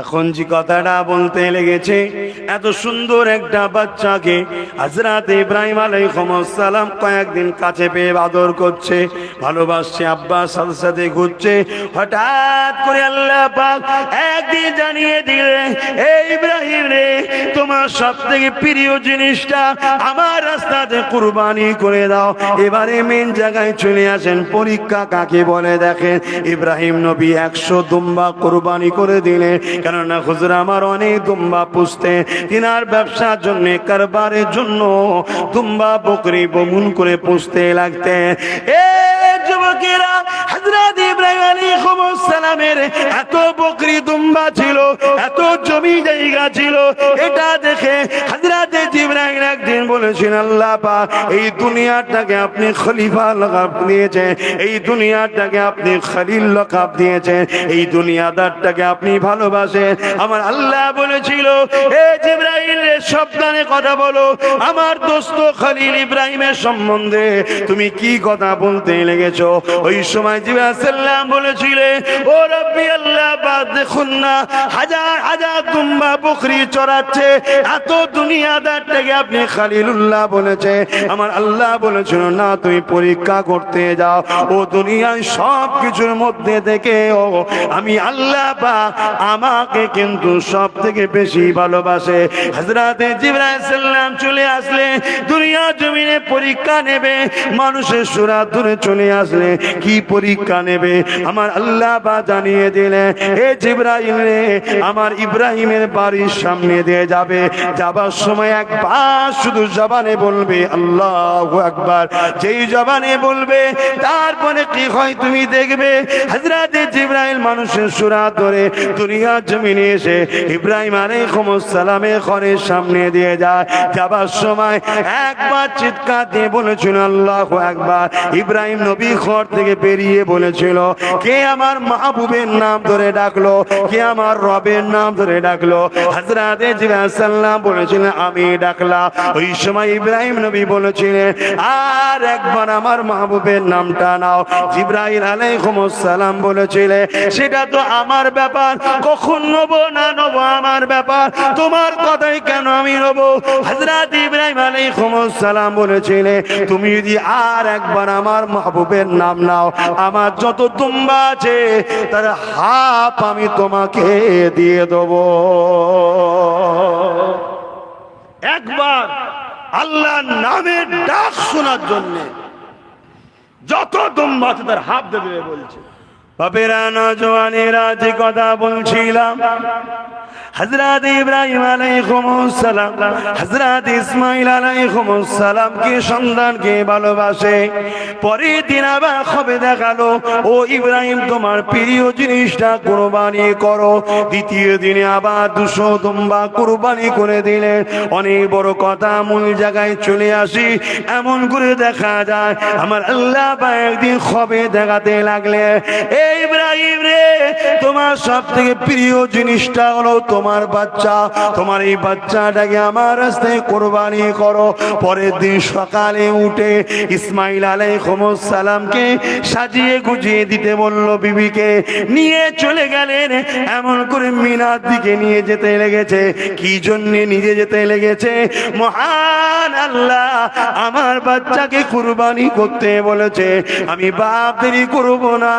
এখন যে কথাটা বলতে লেগেছে, এত সুন্দর একটা বাচ্চাকে হজরত ইব্রাহিম আলাইসালাম কয়েকদিন কাছে পেয়ে আদর করছে, ভালোবাসছে আব্বার সাথে সাথে ঘুরছে। হঠাৎ করে আল্লাহ পাক একদিন জানিয়ে দিলে এই ইব্রাহিম রে, তোমার সব থেকে প্রিয় জিনিসটা আমার রাস্তাতে কুরবানি করে দাও। এবারে মেন জায়গায় চলে আসেন, পরীক্ষা কাকে বলে দেখেন? ইব্রাহিম নবী একশো দুম্বা কোরবানি করে দিলেন। কেননা হুজুর আমার অনেক দুম্বা পুষতে, তিনার ব্যবসার জন্য, কারবারের জন্য দুম্বা বকরি বমুন করে পুষতে লাগতে। এ যুবকেরা, হযরত ইব্রাহিম আলাইহিস সালামের এত বকরি দুম্বা ছিল, এত জমি জায়গা ছিল, এটা দেখে ইব্রাহিম একদিন বলেছেন, আল্লাহ এই দুনিয়াটাকে আপনি খলিফা লাগাব দিয়েছেন, এই দুনিয়াটাকে আপনি লাগাব দিয়েছেন, এই দুনিয়াদারটাকে আপনি ভালোবাসেন। আমার আল্লাহ বলেছিল সাবধানে কথা বলো। আমার দোস্ত ইব্রাহিমের সম্বন্ধে তুমি কি কথা বলতে লেগেছো? ওই সময় জিবাসাল্লাম বলেছিলে ও রব্বি আল্লাহ দেখুন না, হাজার হাজার তুম্বা বকরি চড়াচ্ছে, এত দুনিয়াদারটাকে আপনি খালিলুল্লাহ বলেছে, আমার আল্লাহ বলেছিল, না, তুমি পরীক্ষা করতে যাও। ও দুনিয়ায় সব কিছুর মধ্যে থেকে, ও, আমি আল্লাহ পা আমাকে কিন্তু সব থেকে বেশি ভালোবাসে। হজরতে জিব্রাইসাল্লাম চলে আসলে, দুনিয়া জমিনে পরীক্ষা নেবে, মানুষের সুরা দূরে চলে আসলে, কি পরীক্ষা নেবে? আমার আল্লাহ বা জানিয়ে দিলে এ জিব্রাইল রে, আমার ইব্রাহিমের বাড়ির সামনে দিয়ে যাবে। যাবার সময় একবার শুধু জবানে বলবে, আল্লাহ একবার যেই জবানে বলবে, তারপরে কি হয় তুমি দেখবে হজরতে জিব্রাইল মানুষের সুরা ধরে দুনিয়া জমিনে এসে ইব্রাহিম আলাইহিস সালামের ঘরের সামনে দিয়ে যায়। যাবার সময় একবার চিৎকার দিয়ে বলেছিল, আল্লাহ একবার ইব্রাহিম নবী ঘর থেকে বেরিয়ে বলেছিল, কে আমার মাহবুবের নাম ধরে ডাকলো? কে আমার রবের নাম ধরে ডাকলো? হজরতে জিব্রাইল বলেছিলেন আমি ডাকলাম ওই সময় ইব্রাহিম নবী বলেছিলেন, আর একবার আমার মাহবুবের নামটা নাও। আলাইহিস সালাম বলেছিলেন, সেটা তো আমার ব্যাপার। কখন নেব না নেব আমার ব্যাপার? তোমার কথাই কেন আমি নেব? হযরত ইব্রাহিম সালাম বলেছিলেন, তুমি যদি আর একবার আমার মাহবুবের নাম নাও, আমার যত তুম্বা আছে, তার হাফ আমি তোমাকে দিয়ে দেবো। একবার আল্লাহর নামের ডাক শোনার জন্য যত দুম্বা আছে তার হাফ দেবে বলছে। জিনিসটা কোরবানি করো। দ্বিতীয় দিনে আবার দুশো দুম্বা কোরবানি করে দিলে। অনেক বড় কথা, মূল জায়গায় চলে আসি, এমন করে দেখা যায়, আমার আল্লাহ একদিন খবে দেখাতে লাগলে এই ইব্রাহিম রে, তোমার সব থেকে প্রিয় জিনিসটা হলো তোমার বাচ্চা। তোমার এই বাচ্চাটাকে আমার রাস্তায় কোরবানি করো। পরের দিন সকালে উঠে ইসমাইল আলাইহিসসালামকে সাজিয়ে গুজিয়ে দিতে বলল বিবিকে, নিয়ে চলে গেলেন। এমন করে মিনার দিকে নিয়ে যেতে লেগেছে। কি জন্য নিয়ে যেতে লেগেছে? মহান আল্লাহ আমার বাচ্চাকে কুরবানি করতে বলেছে। আমি বাপ দেরি করব না।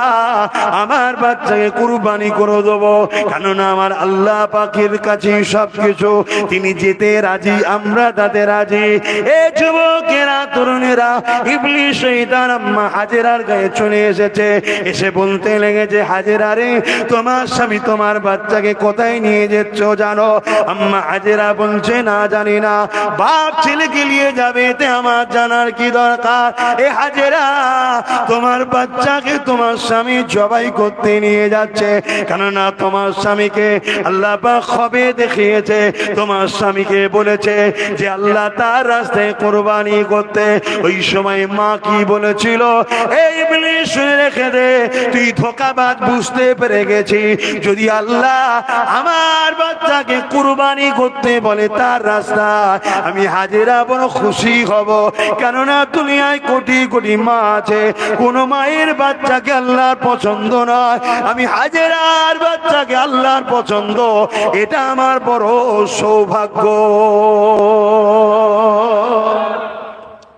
আমার বাচ্চাকে কুরবানি করে দেবো। কেননা আমার আল্লাহ পাখির কাছে সবকিছু। তিনি যেতে রাজি, আমরা তাতে রাজি। এ যুবকেরা, তরুণেরা ইবলি শহীদার আম্মা হাজেরার গায়ে চলে এসেছে। এসে বলতে লেগেছে, হাজেরা রে, তোমার স্বামী তোমার বাচ্চাকে কোথায় নিয়ে যাচ্ছ জানো? আম্মা হাজেরা বলছে, না জানি না। বাপ ছেলেকে নিয়ে যাবে এতে আমার জানার কি দরকার? এ হাজেরা, তোমার বাচ্চাকে তোমার স্বামী জবাই করতে নিয়ে যাচ্ছে। কেননা তোমার স্বামীকে আল্লাহ খবে দেখিয়েছে। তোমার স্বামীকে বলেছে যে আল্লাহ তার রাস্তায় কোরবানি করতে। ওই সময় মা কি বলেছিল? এই শুনে রেখে দে, তুই ধোকাবাদ বুঝতে পেরে গেছি। যদি আল্লাহ আমার বাচ্চাকে কুরবানি করতে বলে তার রাস্তা আমি হাজিরা বড় খুশি হব। কেননা দুনিয়ায় কোটি কোটি মা আছে। কোন মায়ের বাচ্চাকে আল্লাহর পছন্দ নয়। আমি হাজেরার বাচ্চাকে আল্লাহর পছন্দ। এটা আমার বড় সৌভাগ্য।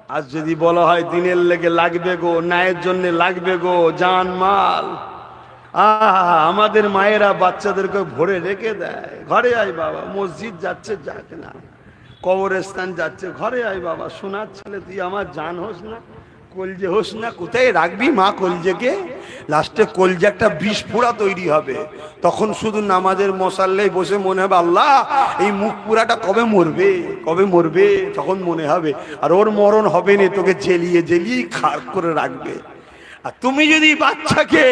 আজ যদি বলা হয় দিনের লেগে লাগবে গো ন্যায়ের জন্য লাগবে গো, জান, মাল। আহা, আমাদের মায়েরা বাচ্চাদেরকে ভরে রেখে দেয়। ঘরে আয় বাবা, মসজিদ যাচ্ছে, যাক না। কবরস্থান যাচ্ছে, ঘরে আয় বাবা শোনার ছেলে, তুই আমার জান হোস না। কলজে হোস না, কোথায় রাখবি মা কলজেকে? লাস্টে কলজে একটা বিষ পোড়া তৈরি হবে। তখন শুধু নামাজের মশাল্লাই বসে মনে হবে, আল্লাহ, এই মুখ পুরাটা কবে মরবে? কবে মরবে? তখন মনে হবে, আর ওর মরণ হবে না, তোকে জেলিয়ে জেলিয়ে খার করে রাখবে। আর তুমি যদি বাচ্চাকে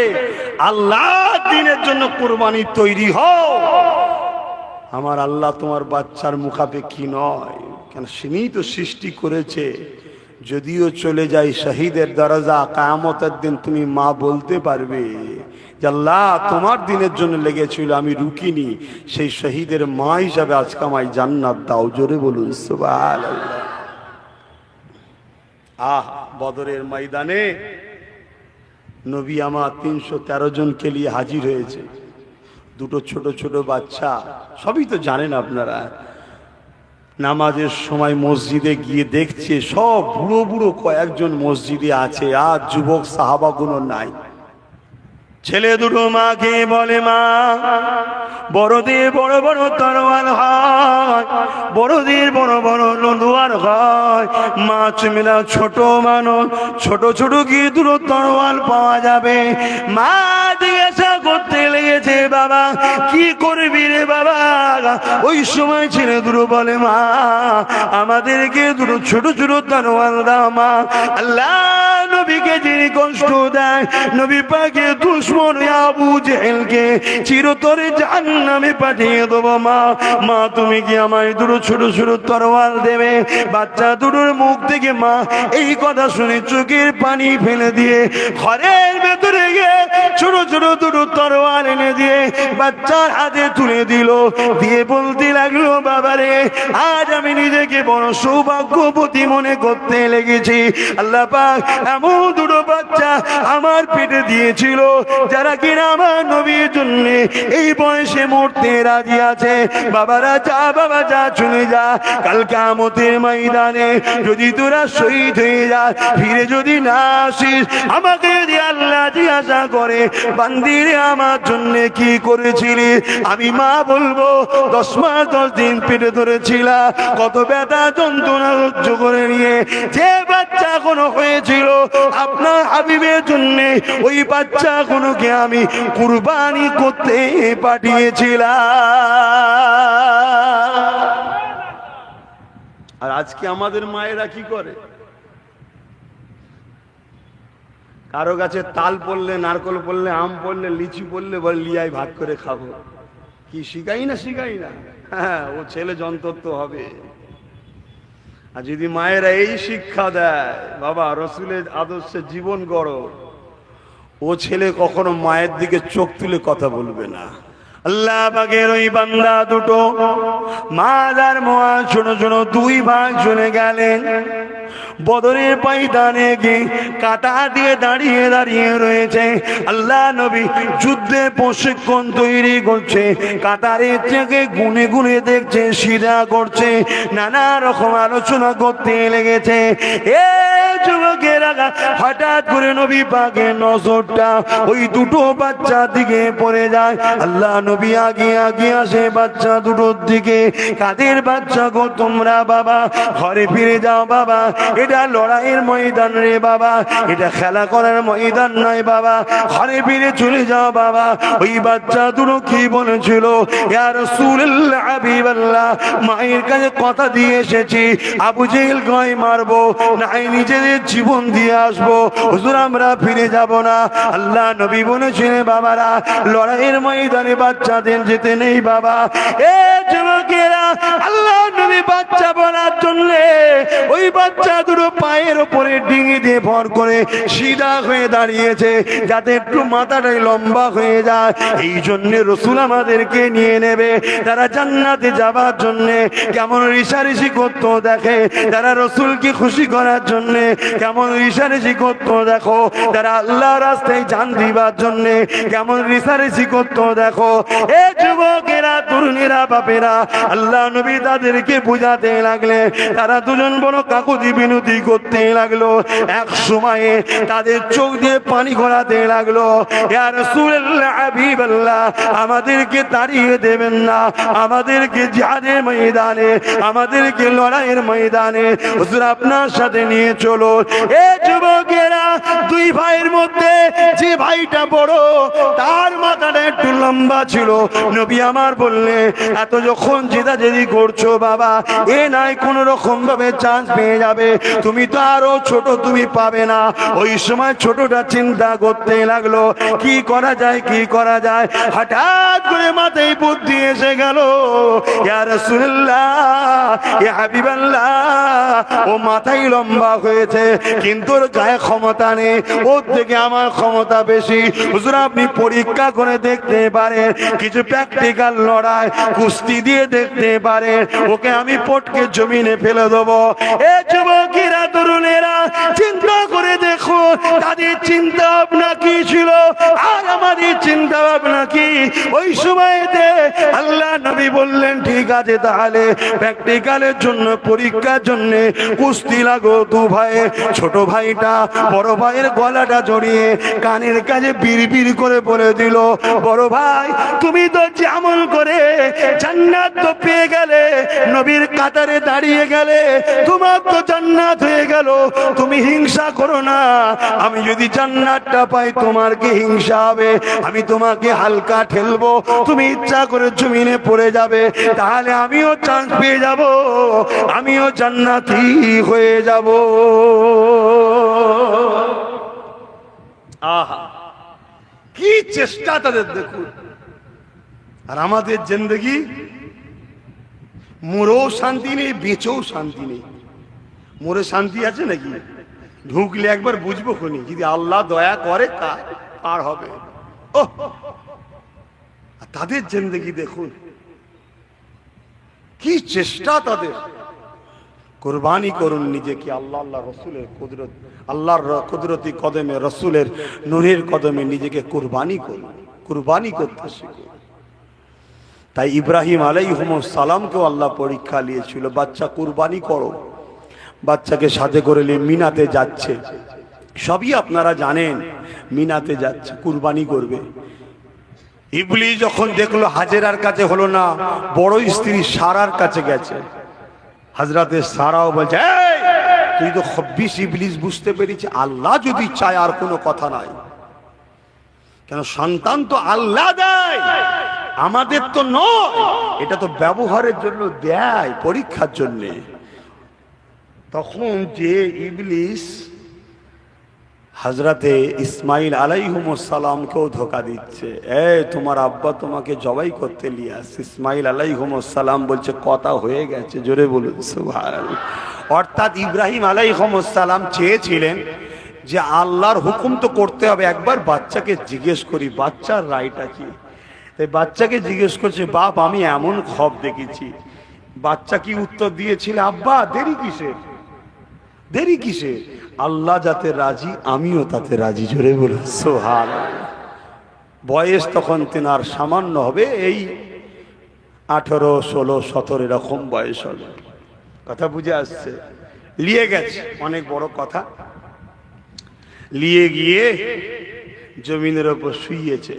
আল্লাহ দিনের জন্য কোরবানি তৈরি হও, আমার আল্লাহ তোমার বাচ্চার মুখাপেক্ষী নয়। কেন? সিনি তো সৃষ্টি করেছে। যদিও চলে যাই শহীদের দরজা, কায়ামতের দিন তুমি মা বলতে পারবে আল্লাহ তোমার দিনের জন্য লেগেছিল, আমি রুকিনি। সেই শহীদের মা হিসাবে আজকে আমায় জান্নাত দাও, জোরে বলুন, সুবহানাল্লাহ। আহ, বদরের ময়দানে নবী আমার তিনশো তেরো জনকে নিয়ে হাজির হয়েছে। দুটো ছোট ছোট বাচ্চা, সবই তো জানেন আপনারা। নামাজের সময় মসজিদে গিয়ে দেখছে সব বুড়ো বুড়ো কয়েকজন মসজিদে আছে, আর যুবক সাহাবাগুলো নাই। ছেলে দুটো মাকে বলে, মা, বড়দের বড় বড় তরোয়াল হয়, বড়দের বড় বড় নদুয়ার হয়। মাছ মেলা ছোট মানুষ, ছোট ছোট গিয়ে দুটো তরোয়াল পাওয়া যাবে। মা লেগেছে বাবা, কি করবি রে বাবা? ওই সময় দুটো বলে, মা, আমাদেরকে দুটো ছোট ছোট দানোয়াল মা। আল্লাহ নবীকে যিনি কষ্ট দেয়, নবী পাকে দুশ্মন আবু জেহেলকে চিরতরে জাহান্নামে পাঠিয়ে দেবো, মা। মা, তুমি কি আমায় দুটো ছোট ছোট তরোয়াল দেবে? বাচ্চা দুটোর মুখ থেকে, মা, এই কথা শুনে চোখের পানি ফেলে দিয়ে ঘরের ভেতরে গিয়ে ছোট ছোট দুটো তরোয়াল এনে দিয়ে বাচ্চার হাতে তুলে দিল। দিয়ে বলতে লাগল, বাবারে, আজ আমি নিজেকে বড় সৌভাগ্যবতী মনে করতে লেগেছি। আল্লাহ পাক এমন দুটো বাচ্চা আমার পেটে দিয়েছিল, যারা কিনা আমার নবীর জন্য এই বয়সে মরতে রাজি আছে। বাবারা যা, বাবা যা চলে যা। কাল কামতের ময়দানে যদি তোরা শহীদ হয়ে যা, ফিরে যদি না আসিস, আমাকে যদি আল্লাহ জিজ্ঞাসা করে, বান্দিরে আমার জন্য কি করেছিলি? আমি মা বলব, দশ মাস, দশ দিন পেটে ধরেছিলা, কত ব্যথা যন্ত্রণা সহ্য করে নিয়ে। যে বাচ্চা কোনো হয়েছিল আপনার হাবিবের জন্য ওই বাচ্চা কোনোকে আমি কুরবানি করতে পাঠিয়েছিলাম। আর আজকে আমাদের মায়েরা কি করে? কারও গাছে তাল পড়লে, নারকল পড়লে, আম পড়লে, লিচি পড়লে বলে লিয়াই ভাগ করে খাব। কি, শিখাই না শিখাই না? হ্যাঁ ও ছেলে যন্ত্র হবে। আর যদি মায়েরা এই শিক্ষা দেয়, বাবা, রসুলের আদর্শে জীবন গড়। ও ছেলে কখনো মায়ের দিকে চোখ তুলে কথা বলবে না। আল্লাহ বাগের ওই বাংলা দুটো মা আর মোয়া ছোট ছোট দুই ভাগ শুনে গেলেন। বদরের পাইদানে গিয়ে কাটা দিয়ে দাঁড়িয়ে দাঁড়িয়ে রয়েছে। আল্লাহ নবী যুদ্ধে প্রশিক্ষণ তৈরি করছে। কাতারের থেকে গুনে গুনে দেখছে সিধা করছে নানা রকম আলোচনা করতে লেগেছে। এ যুবকেরা হঠাৎ করে নবী পাকে নজরটা ওই দুটো বাচ্চা দিকে পড়ে যায়। আল্লাহ নবী আগে আগে আসে বাচ্চা দুটোর দিকে, কাদের বাচ্চা গো তোমরা বাবা? ঘরে ফিরে যাও বাবা। এটা লড়াইয়ের ময়দান রে বাবা। এটা খেলা করার ময়দান নয় বাবা। ঘরে ফিরে চলে যাও বাবা। ওই বাচ্চা দুটো কি বলেছিল? ইয়ার সুল্লাহ হাবিবাল্লাহ, মায়ের কাছে কথা দিয়ে এসেছি। আবু জেল গয় মারবো, নাই নিজেদের জীবন দিয়ে আসব। হুজুর, আমরা ফিরে যাব না। আল্লাহ নবী বলেছিলেন বাবারা, লড়াইয়ের ময়দানে বাচ্চাদের যেতে নেই বাবা। এ যুবকেরা, আল্লাহ নবী বাচ্চা বলার জন্য ওই বাচ্চা দুটো পায়ের উপরে ডিঙি দিয়ে ভর করে সিধা হয়ে দাঁড়িয়েছে, যাতে একটু মাথাটাই লম্বা হয়ে যায়। এই জন্য রসুল আমাদেরকে নিয়ে নেবে। তারা জান্নাতে যাবার জন্য কেমন রিসারিসি করতো দেখে। তারা রসুলকে খুশি করার জন্য কেমন রিসারিসি করতো দেখো। তারা আল্লাহ রাস্তায় জান দিবার জন্য কেমন রিসারিসি করতো দেখো। এ যুবকেরা, তরুণীরা, বাপেরা, আল্লাহ নবী তাদেরকে বুঝাতে লাগলে, তারা দুজন বড় কাকুতি বিনতি করতে লাগল। এক সময়ে তাদের চোখ দিয়ে পানি গড়াতে লাগল। আমাদেরকে তাড়িয়ে দেবেন না। আমাদেরকে জিহাদের ময়দানে, আমাদেরকে লড়াইয়ের ময়দানে হুজুর আপনার সাথে নিয়ে চলো এ যুবকেরা, দুই ভাইয়ের মধ্যে যে ভাইটা বড়, তার মাথাটা একটু লম্বা ছিল। নবী আমার বললে, এত যখন জেদা জেদি করছ বাবা এ নাই কোন রকম ভাবে চান্স পেয়ে যাবে। তুমি তো আরও ছোট, তুমি পাবে না। ওই সময় ছোটটা চিন্তা করতে লাগল, কি করা যায়, কি করা যায়? হঠাৎ করে মাথায় বুদ্ধি এসে গেল ও লম্বা হয়েছে, কিন্তু ওর গায়ে ক্ষমতা নেই, ওর থেকে আমার ক্ষমতা বেশি। হুজুর, আপনি পরীক্ষা করে দেখতে পারেন, কিছু প্র্যাকটিক্যাল লড়াই, কুস্তি দিয়ে দেখতে পারেন, ওকে আমি পটকে জমিনে ফেলে দেবো। এ যুবকেরা তরুণেরা চিন্তা করে দেখো তাদের চিন্তা ভাবনা কি ছিল? আর আমাদের চিন্তা ভাবনা কি? ওই সময়তে আল্লাহ নবী বললেন, ঠিক আছে তাহলে প্র্যাকটিক্যালের জন্য, পরীক্ষার জন্য কুস্তি লাগো দু ভাই, ছোট ভাইটা, বড় ভাইয়ের গলাটা জড়িয়ে কানের কাছে বিড় করে বলে দিল, বড় ভাই, তুমি তো যেমন করে জান্নাত তো পেয়ে গেলে, নবীর কাতারে দাঁড়িয়ে গেলে, তোমার তো জান্নাত হয়ে গেল, তুমি হিংসা করো না, আমি যদি জান্নাতটা পাই, তোমার কি হিংসা হবে? আমি তোমাকে হালকা ঠেলবো, তুমি ইচ্ছা করে জমিনে পড়ে যাবে, তাহলে আমিও চান্স পেয়ে যাব, আমিও জান্নাতি হয়ে যাব। আহা, কি চেষ্টা তাদের দেখুন। আর আমাদের জিন্দগি, মোরেও শান্তি নেই, বেঁচেও শান্তি নেই। মোরে শান্তি আছে নাকি? ঢুকলে একবার বুঝব খুনি, যদি আল্লাহ দয়া করে তা পার হবে। তাদের জিন্দগি দেখুন। কি চেষ্টা তাদের। কোরবানি করুন নিজেকে, আল্লাহ আল্লাহ রসুলের কুদরত, আল্লাহর কুদরতি কদমে, রসুলের নূরের কদমে নিজেকে কোরবানি করুন, কোরবানি করতে শিখুন। তাই ইব্রাহিম আলাইহুম সালামকেও আল্লাহ পরীক্ষা নিয়েছিল, বাচ্চা কুরবানি করো। বাচ্চাকে সাথে করে নিয়ে মিনাতে যাচ্ছে। সবই আপনারা জানেন মিনাতে যাচ্ছে কুরবানি করবে। ইবলি যখন দেখল হাজেরার কাছে হলো না বড় স্ত্রী সারার কাছে গেছে। হাজরাতে সারাও বলছে "এই, তুই তো খব্বিশ ইবলিস বুঝতে পেরেছি। আল্লাহ যদি চায় আর কোনো কথা নাই। কেন সন্তান তো আল্লাহ দেয় আমাদের তো নয়। এটা তো ব্যবহারের জন্য দেয় পরীক্ষার জন্য। তখন যে ইবলিস হাজরাতে ইসমাইল আলাইহুমসালামকেও ধোকা দিচ্ছে, এ, তোমার আব্বা তোমাকে জবাই করতে নিয়ে আস ইসমাইল আলাইহুমসালাম বলছে, কথা হয়ে গেছে। জোরে বলুন। অর্থাৎ ইব্রাহিম আলাইহুমসালাম চেয়েছিলেন যে আল্লাহর হুকুম তো করতে হবে, একবার বাচ্চাকে জিজ্ঞেস করি, বাচ্চার রায়টা কি তাই বাচ্চাকে জিজ্ঞেস করছে, বাপ, আমি এমন খব দেখেছি। বাচ্চা কি উত্তর দিয়েছিল, আব্বা, দেরি কিসের? দেরি কিসে আল্লাহ যাতে রাজি, আমিও তাতে রাজি। জোরে বলে সোহার বয়স তখন তেনার সামান্য হবে, এই আঠেরো, ষোলো, সতেরো এরকম বয়স হবে। কথা বুঝে আসছে? লিয়ে গেছে, অনেক বড় কথা। লিয়ে গিয়ে জমিনের ওপর শুইয়েছে।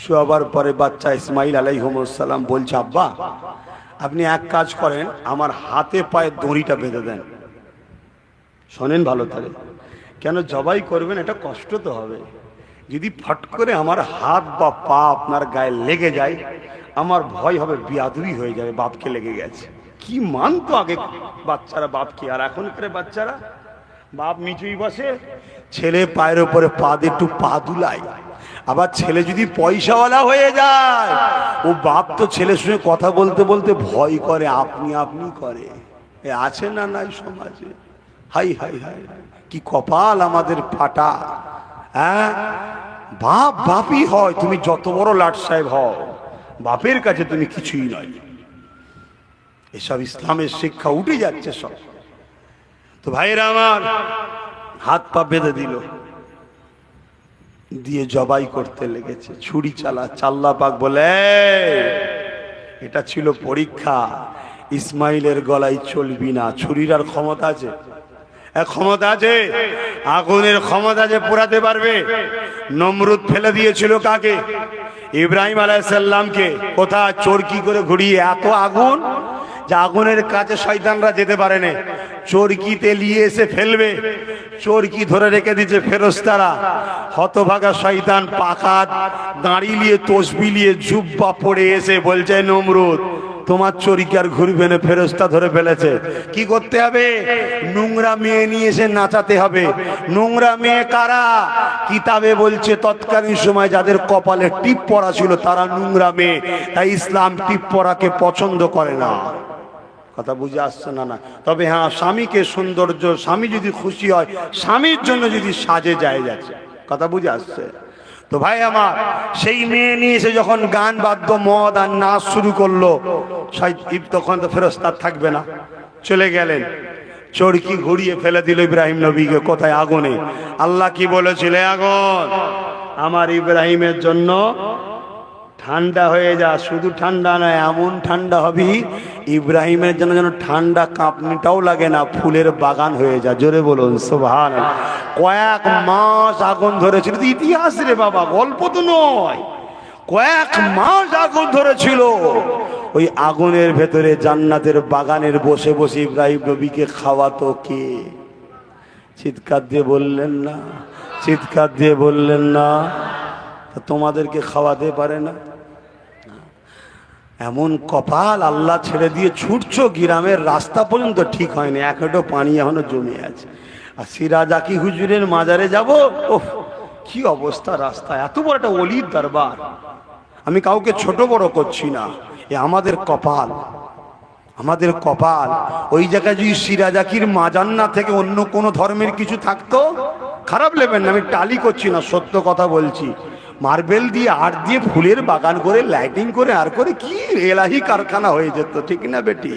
শোয়াবার পরে বাচ্চা ইসমাইল আলাইহসালাম বলছে, আব্বা, আপনি এক কাজ করেন, আমার হাতে পায়ে দড়িটা বেঁধে দেন। শোনেন ভালো থাকে কেন জবাই করবেন, এটা কষ্ট তো হবে। যদি ফট করে আমার হাত বা পা আপনার গায়ে লেগে যায়, আমার ভয় হবে বিয়াদুই হয়ে যাবে, বাপকে লেগে গেছে। কি মানতো আগে বাচ্চারা বাপকে, আর এখনকার বাচ্চারা? বাপ মিচুই বসে, ছেলে পায়ের ওপরে পা দিয়ে একটু পা দুলায়। আবার ছেলে যদি পয়সাওয়ালা হয়ে যায়, ও বাপ তো ছেলের সঙ্গে কথা বলতে বলতে ভয় করে, আপনি আপনি করে। আছে না নাই সমাজে? হাই হাই হাই, কি কপাল আমাদের ফাটা হ্যাঁ? বাপ বাপই হয়, তুমি যত বড় লাট সাহেব হও, বাপের কাছে তুমি কিছুই নয়। এসব ইসলামের শিক্ষা উঠে যাচ্ছে সব। তো ভাইরা আমার, হাত পা বেঁধে দিল। দিয়ে জবাই করতে লেগেছে, ছুরি চালা, চাল্লা পাক বলে এটা ছিল পরীক্ষা, ইসমাইলের গলায় চলবি না, ছুরির আর ক্ষমতা আছে? ক্ষমতা আছে, আগুনের ক্ষমতা যে পোড়াতে পারবে, নমরুদ ফেলে দিয়েছিল কাকে? ইব্রাহিম আলাইসাল্লামকে। কোথায়? চোরকি করে ঘুরিয়ে? এত আগুন যে আগুনের কাছে শয়তানরা যেতে পারে না। চোরকিতে নিয়ে এসে ফেলবে? চোরকি ধরে রেখে দিচ্ছে ফেরস্তারা? হতভাগা শয়তান পাকা দাঁড়িয়ে তসবি নিয়ে জুব্বা পড়ে এসে বলছে, নমরুদ তোমার চরিকে আর ঘুরবে না ফেরস্তা ধরে ফেলেছে। কি করতে হবে? নোংরা মেয়ে নিয়ে এসে নাচাতে হবে। নোংরা মেয়ে কারা? কিতাবে বলছে, তৎকালীন সময় যাদের কপালে টিপ পরা ছিল, তারা নোংরা মেয়ে। তাই ইসলাম টিপ পরাকে পছন্দ করে না। কথা বুঝে আসছে না না? তবে হ্যাঁ স্বামীকে সৌন্দর্য, স্বামী যদি খুশি হয়, স্বামীর জন্য যদি সাজে যায়, যাচ্ছে। কথা বুঝে আসছে? তো ভাই আমার, সেই মেয়ে নিয়ে এসে যখন গান বাদ্য, মদ আর নাচ শুরু করল তখন তো ফেরস্তার থাকবে না। চলে গেলেন। চরকি ঘুরিয়ে ফেলে দিল ইব্রাহিম নবীকে কোথায় আগুনে। আল্লাহ কি বলেছিল আগুন, আমার ইব্রাহিমের জন্য ঠান্ডা হয়ে যা, শুধু ঠান্ডা নয়, এমন ঠান্ডা হবি, ইব্রাহিমের জন্য যেন ঠান্ডা কাঁপনিটাও লাগে না, ফুলের বাগান হয়ে যা। জোরে বলুন সোভান কয়েক মাস আগুন ধরেছিল ইতিহাস রে বাবা, গল্প তো নয়। কয়েক মাস আগুন ধরেছিল। ওই আগুনের ভেতরে জান্নাতের বাগানের বসে বসে ইব্রাহিম নবীকে খাওয়াতো কে? চিৎকার দিয়ে বললেন না, চিৎকার দিয়ে বললেন না তোমাদেরকে খাওয়াতে পারে না? এমন কপাল আল্লাহ ছেড়ে দিয়ে ছুটছো, গ্রামের রাস্তা পর্যন্ত ঠিক হয়নি। এক হেঁটো পানি এখনও জমে আছে। আর সিরাজ আকি হুজুরের মাজারে যাব ওহ কি অবস্থা রাস্তা। এত বড় একটা অলির দরবার। আমি কাউকে ছোট বড় করছি না। এ আমাদের কপাল। আমাদের কপাল। ওই জায়গায় যদি সিরাজাকির মাজান্না থেকে অন্য কোনো ধর্মের কিছু থাকতো, খারাপ লেবেন না, আমি টালি করছি না, সত্য কথা বলছি। মার্বেল দিয়ে আর্ট দিয়ে ফুলের বাগান করে লাইটিং করে, আর করে কি এলাহি কারখানা হয়ে যেত, ঠিক না বেটি?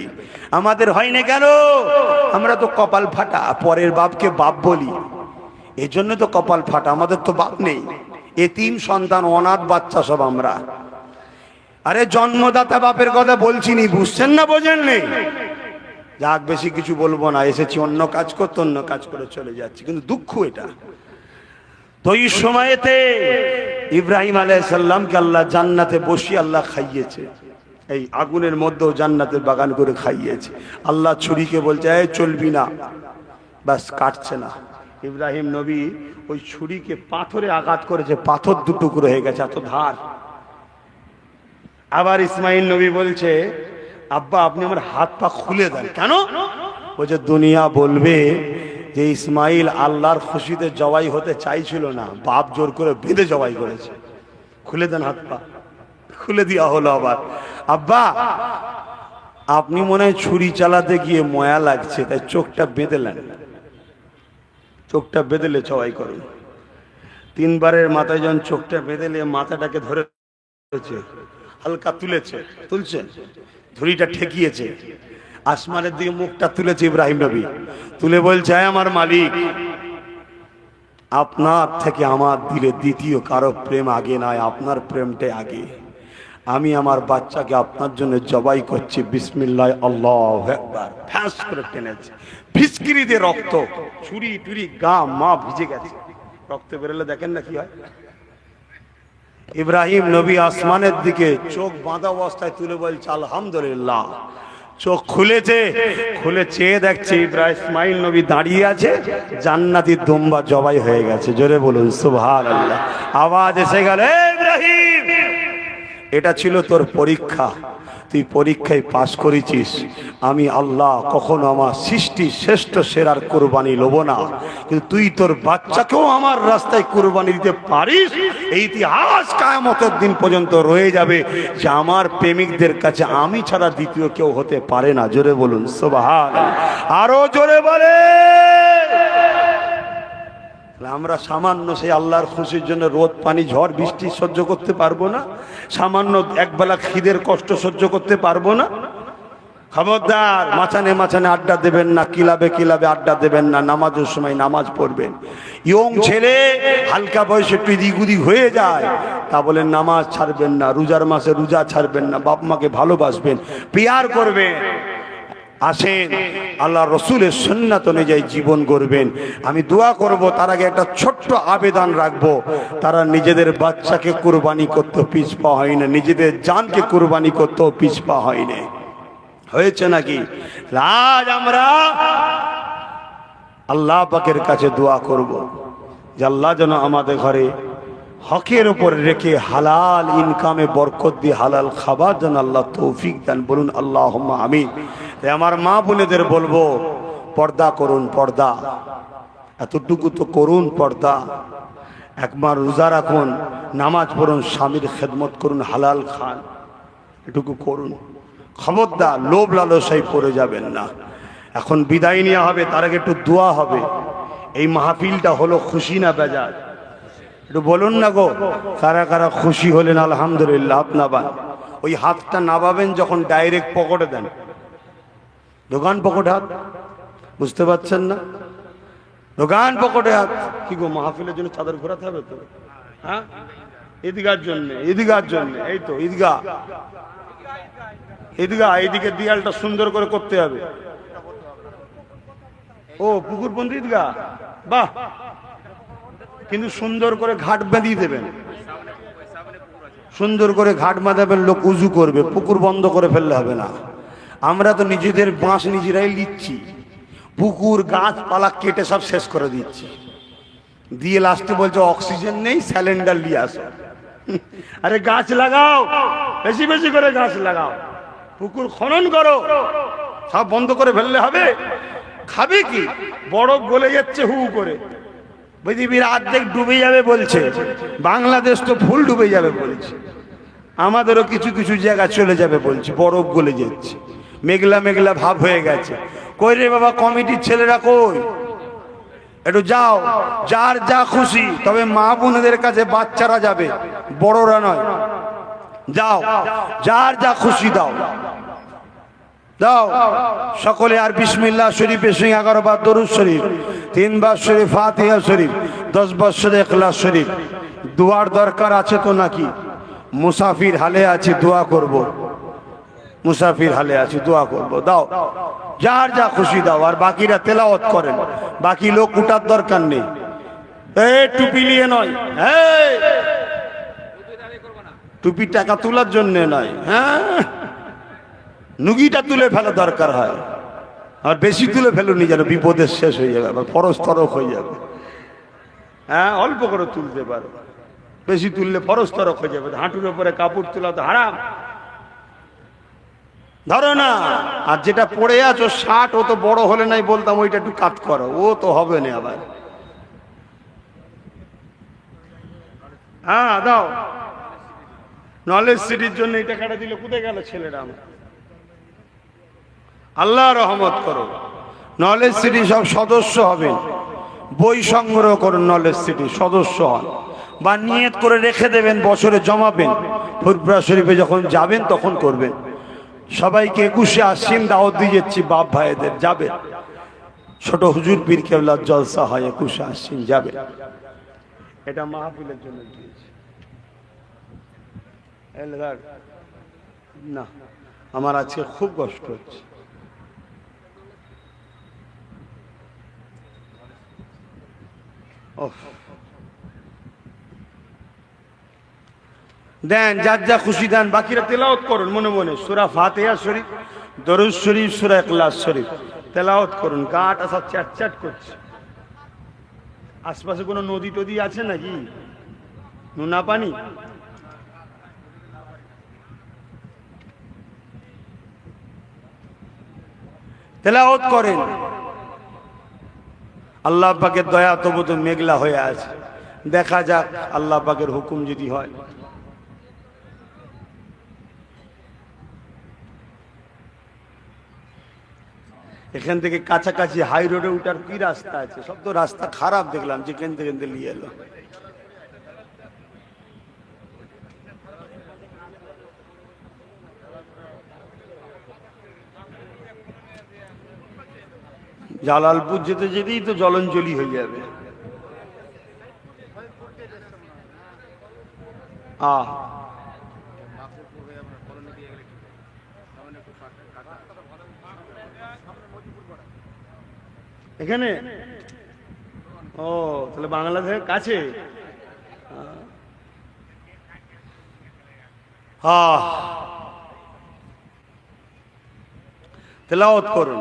আমাদের হয় না কেন? আমরা তো কপাল ফাটা, পরের বাপকে বাপ বলি। এজন্য তো কপাল ফাটা, আমাদের তো বাপ নেই। এ তিন সন্তান, অনাথ বাচ্চা সব আমরা। আরে জন্মদাতা বাপের কথা বলছি নি, বুঝছেন না, বোঝেন নেই যাক, বেশি কিছু বলব না, এসেছি, অন্য কাজ করতে, অন্য কাজ করে চলে যাচ্ছি, কিন্তু দুঃখ এটা। তো এই সময়েতে ইব্রাহিম আলাইসাল্লামকে আল্লাহ জান্নাতে বসিয়ে আল্লাহ খাইয়েছে। এই আগুনের মধ্যেও জান্নাতের বাগান করে খাইয়েছে। আল্লাহ ছুরিকে বলছে, এই চলবি না। ব্যাস, কাটছে না। ইব্রাহিম নবী ওই ছুরিকে পাথরে আঘাত করেছে, পাথর দুটুকরো হয়ে গেছে, এত ধার। আবার ইসমাইল নবী বলছে, আব্বা, আপনি আমার হাত পা খুলে দেন। কেন? বলছে, দুনিয়া বলবে যে ইসমাইল আল্লাহর খুশিতে জবাই হতে চাইছিল না, বাপ জোর করে বেঁধে জবাই করেছে। খুলে দেন হাত পা। খুলে দেওয়া হলো আবার। আব্বা, আপনি মনে হয় ছুরি চালাতে গিয়ে ময়া লাগছে, তাই চোখটা বেঁধেলেন চোখটা বেঁধেলে জবাই করুন। তিনবারের মাথায় যখন চোখটা বেঁধেলে মাথাটাকে ধরেছে হালকা তুলেছে, তুলছে ধুরিটা ঠেকিয়েছে। আসমানের দিকে মুখটা তুলেছে ইব্রাহিম নবী। তুলে বলছে, "আয় আমার মালিক, আপনার থেকে আমার দিলে দ্বিতীয় কারও প্রেম আগে নয় আপনার প্রেমটাই আগে। আমি আমার বাচ্চাকে আপনার জন্য জবাই করছি, বিসমিল্লাহ, আল্লাহ একবার ফ্যাস করে টেনেছে। ফিসকিরি দিয়ে রক্ত, ছুরি, টুরি, গা, মা ভিজে গেছে। রক্ত বেরোলে দেখেন না কি হয়? ইব্রাহিম নবী আসমানের দিকে চোখ বাঁধা অবস্থায় তুলে বলছে, আলহামদুলিল্লাহ চোখ খুলেছে, খুলে চেয়ে দেখছে ইব্রাহিম ইসমাইল নবী দাঁড়িয়ে আছে জান্নাতির দুম্বা জবাই হয়ে গেছে। জোরে বলুন সুভার আল্লাহ আওয়াজ এসে গেল ইব্রাহিম, এটা ছিল তোর পরীক্ষা। তুই পরীক্ষায় পাশ করেছিস। আমি আল্লাহ কখনো আমার সৃষ্টি শ্রেষ্ঠ সেরার কোরবানি লোব না। কিন্তু তুই তোর বাচ্চাকেও আমার রাস্তায় কোরবানি দিতে পারিস? এই ইতিহাস কায়ামতের দিন পর্যন্ত রয়ে যাবে যে আমার প্রেমিকদের কাছে আমি ছাড়া দ্বিতীয় কেউ হতে পারে না। জোরে বলুন সোবাহান আরও জোরে বলে আমরা সামান্য সেই আল্লাহর খুশির জন্য রোদ, পানি, ঝড়, বৃষ্টি সহ্য করতে পারব না। সামান্য একবেলা খিদের কষ্ট সহ্য করতে পারব না। খবরদার মাছানে মাছানে আড্ডা দেবেন না, কিলাবে কিলাবে আড্ডা দেবেন না, নামাজের সময় নামাজ পড়বেন। ইয়ং ছেলে হালকা বয়সে একটু উদিক হয়ে যায়, তা বলে নামাজ ছাড়বেন না, রোজার মাসে রোজা ছাড়বেন না, বাপ মাকে ভালোবাসবেন, পিয়ার করবেন। আসেন। আল্লাহ রসুলের সন্ন্যাত অনুযায়ী জীবন গড়বেন। আমি দোয়া করব, তার আগে একটা ছোট্ট আবেদন রাখব। তারা নিজেদের বাচ্চাকে কুরবানি করতে পিছপা হয় না, নিজেদের জানকে কুরবানি করতেও পিছপা হয় না। হয়েছে নাকি? আজ আমরা আল্লাহ পাকের কাছে দোয়া করব, যে আল্লাহ যেন আমাদের ঘরে হকের উপর রেখে হালাল ইনকামে বরকত দিয়ে হালাল খাবার যেন আল্লাহ তৌফিক দেন। বলুন আল্লাহ আমি আমার মা বোনেদের বলব, পর্দা করুন, পর্দা। এতটুকু তো করুন, পর্দা। একবার রোজা রাখুন, নামাজ পড়ুন, স্বামীর খেদমত করুন, হালাল খান। এটুকু করুন। খবরদার, লোভ লালসাই পড়ে যাবেন না। এখন বিদায় নেওয়া হবে, তার আগে একটু দোয়া হবে। এই মাহফিলটা হলো খুশি না বেজার? একটু বলুন না গো। কারা কারা খুশি হলেন, আলহামদুলিল্লাহ আপনাবান ওই হাতটা নাবাবেন যখন ডাইরেক্ট পকেটে দেন। দোকান পকেটে হাত, বুঝতে পারছেন না? দোকান পকেটে হাত। কি গো, মাহফিলের জন্য চাদর ঘোরাতে হবে তো? হ্যাঁ? ঈদগার জন্য ঈদগার জন্য, এই তো ঈদগা ঈদগাহ, এইদিকে দিয়ালটা সুন্দর করে করতে হবে। ও পুকুর বন্ধু ঈদগাহ? বাহ! কিন্তু সুন্দর করে ঘাট বেঁধিয়ে দেবেন। সুন্দর করে ঘাট বাঁধাবেন, লোক উজু করবে, পুকুর বন্ধ করে ফেললে হবে না। আমরা তো নিজেদের বাঁশ নিজেরাই লিচ্ছি পুকুর, গাছপালা কেটে সব শেষ করে দিচ্ছি। দিয়ে লাস্টে বলছে, অক্সিজেন নেই স্যালেন্ডার নিয়ে আসো। আরে গাছ লাগাও, বেশি বেশি করে গাছ লাগাও। পুকুর খনন করো, সব বন্ধ করে ফেললে হবে। খাবে কি? বরফ গলে যাচ্ছে হু করে। পৃথিবীর অর্ধেক ডুবে যাবে বলছে। বাংলাদেশ তো ফুল ডুবে যাবে বলছে। আমাদেরও কিছু কিছু জায়গা চলে যাবে বলছে, বরফ গলে যাচ্ছে। মেঘলা মেঘলা ভাব হয়ে গেছে। কই রে বাবা, কমিটির ছেলেরা কই? একটু যাও, যার যা খুশি, তবে মা বোনদের কাছে বাচ্চারা যাবে, বড়রা নয়। যাও, যার যা খুশি দাও। দাও। সকলে আর বিসমিল্লা শরীফের সঙ্গে এগারো বার দরুদ শরীফ তিন তিনবার শরীফ ফাতিহা শরীফ দশ বছর এখলাস শরীফ। দুয়ার দরকার আছে তো নাকি? মুসাফির হালে আছে দোয়া করব। মুসাফির হালে আছে দোয়া করব। দাও। যার যা খুশি দাও আর বাকিরা তেলাওয়াত করেন। বাকি লোক উঠার দরকার নেই। এ টুপি নিয়ে নয়। এই, টুপি টাকা তোলার জন্য নয়। হ্যাঁ? নুগিটা তুলে ফেলা দরকার হয়। আর বেশি তুলে ফেলুনি যেন বিপদের শেষ হয়ে যাবে, আবার ফরজ তরফ হয়ে যাবে। হ্যাঁ অল্প করে তুলতে পারো। বেশি তুললে ফরজ তরফ হয়ে যাবে। হাঁটুর উপরে কাপড় তোলা তো হারাম। ধরো না, আর যেটা পড়ে আছো, ষাট, ও তো বড় হলে নাই বলতাম, ওইটা একটু কাট করো, ও তো হবে না আবার। হ্যাঁ দাও। নলেজ সিটির জন্য এই টাকাটা দিলে কোথায় গেল ছেলেরা আমার? আল্লাহ রহমত করো। নলেজ সিটি সব সদস্য হবেন। বই সংগ্রহ করুন নলেজ সিটি সদস্য হন। বা নিয়ত করে রেখে দেবেন, বছরে জমাবেন। ফুরপুরা শরীফে যখন যাবেন, তখন করবেন। সবাইকে একুশে আসিন দাওয়াত দিয়ে যাচ্ছি, বাপ ভাইদের যাবে। ছোট হুজুর পীর কেবলার জলসা হয়, একুশে আসিন যাবে। এটা মাহফিলের জন্য না, আমার আজকে খুব কষ্ট হচ্ছে। দেন, যার যা খুশি দেন, বাকিরা তেলাওত করুন, মনে মনে। সুরা ফাতেহা শরীফ, দরুদ শরীফ, সুরা ইখলাস শরীফ। তেলাওত করুন, গাটা আসা চ্যাট চ্যাট করছে। আশপাশে কোনো নদী টদি আছে নাকি? নোনা পানি? তেলাওত করেন। আল্লাহ পাকের দয়া তবু তো মেঘলা হয়ে আছে। দেখা যাক আল্লাহ পাকের হুকুম যদি হয়। এখান থেকে কাছাকাছি হাই রোডে উঠার কি রাস্তা আছে? সব তো রাস্তা খারাপ দেখলাম, যেখান থেকে নিয়ে এলো। জালালপুর যেতে যেতেই তো জলঞ্জলি হয়ে যাবে। আহ। এখানে? ও, তাহলে বাংলাদেশের কাছে? হ্যাঁ তেলাওয়াত করুন।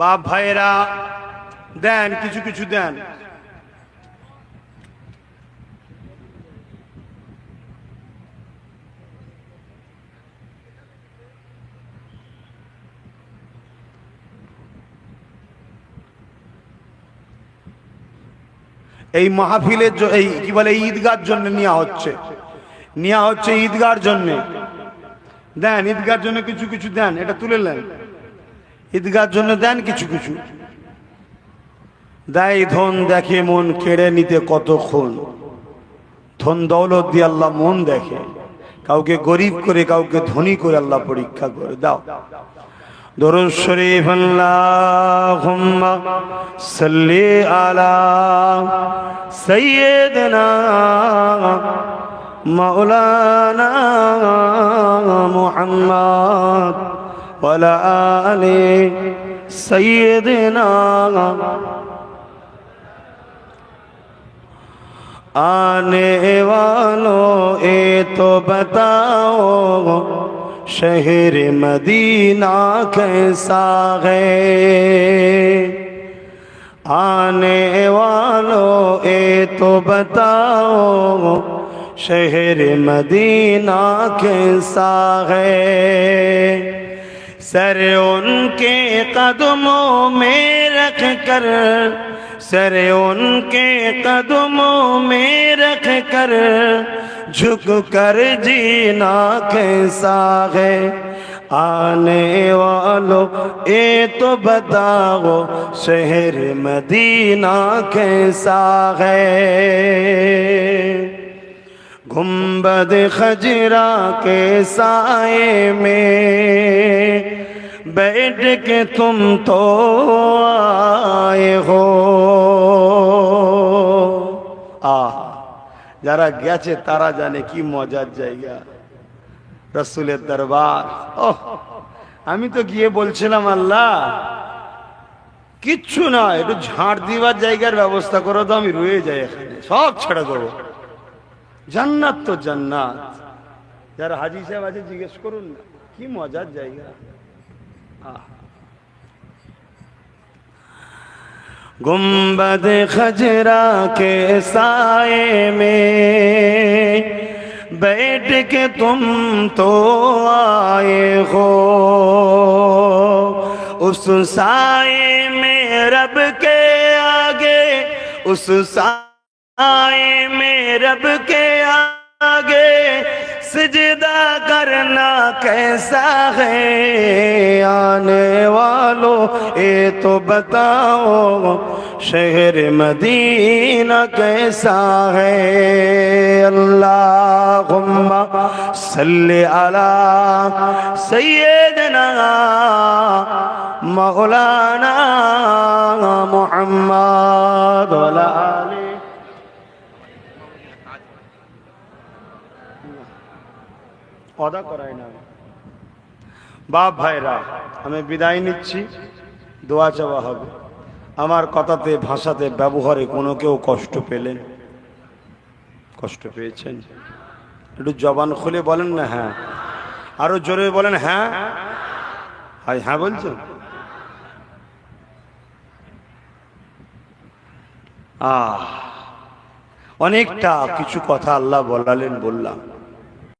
বাপ ভাইয়েরা, দেন, কিছু কিছু দেন। এই মাহফিলের এই কি বলে, ঈদগার জন্য নেওয়া হচ্ছে। নেওয়া হচ্ছে ঈদগার জন্য। দেন, ঈদগার জন্য কিছু কিছু দেন, এটা তুলে নেন। ঈদগার জন্য দেন কিছু কিছু। দেয় ধন দেখে মন কেড়ে নিতে কতক্ষণ? ধন দৌলত দিয়ে আল্লাহ মন দেখে। কাউকে গরিব করে, কাউকে ধনী করে আল্লাহ পরীক্ষা করে। দাও। দরুদ শরীফ, আল্লাহুম্মা সাল্লি আলা সাইয়্যিদিনা মাওলানা মুহাম্মদ। ولا آل سیدنا. آنے والوں اے تو بتاؤ، شہر مدینہ کیسا ہے؟ آنے والوں اے تو بتاؤ، شہر مدینہ کیسا ہے؟ सर उनके कदमों में रख कर, सर उनके कदमों में रख कर, झुक कर जीना कैसा है? आने वालों, ये तो बताओ, शहर मदीना कैसा है? गुम्बद खजरा के साए में बैठ के तुम तो आए हो আহ যারা গেছে তারা জানে কি মজার জায়গা রসুলের দরবার ওহ আমি তো গিয়ে বলছিলাম আল্লাহ কিচ্ছু না একটু ঝাড় দিবার জায়গার ব্যবস্থা করো তো আমি রয়ে যাই এখানে সব ছেড়ে দেবো জান্নাত তো জান্নাত যারা হাজি সাহেব আছে জিজ্ঞেস করুন না কি মজার জায়গা আহ। गुम्बद खजरा के साए में बैठ के तुम तो आए हो उस साए में रब के आगे उस साए में रब के आगे सजदा करना कैसा है आने वालों ये तो बताओ शहर मदीना कैसा है अल्लाहुम्मा सल्ली अला सैयदना मौलाना मुहम्मद वाला অদা করায় না বাপ ভাইরা, আমি বিদায় নিচ্ছি। দোয়া চাওয়া হবে। আমার কথাতে, ভাষাতে, ব্যবহারে কোনো কেউ কষ্ট পেলেন? কষ্ট পেয়েছেন? একটু জবান খুলে বলেন না হ্যাঁ। আরও জোরে বলেন হ্যাঁ। হাই হ্যাঁ বলছেন আহ, অনেকটা কিছু কথা আল্লাহ বলালেন, বললাম।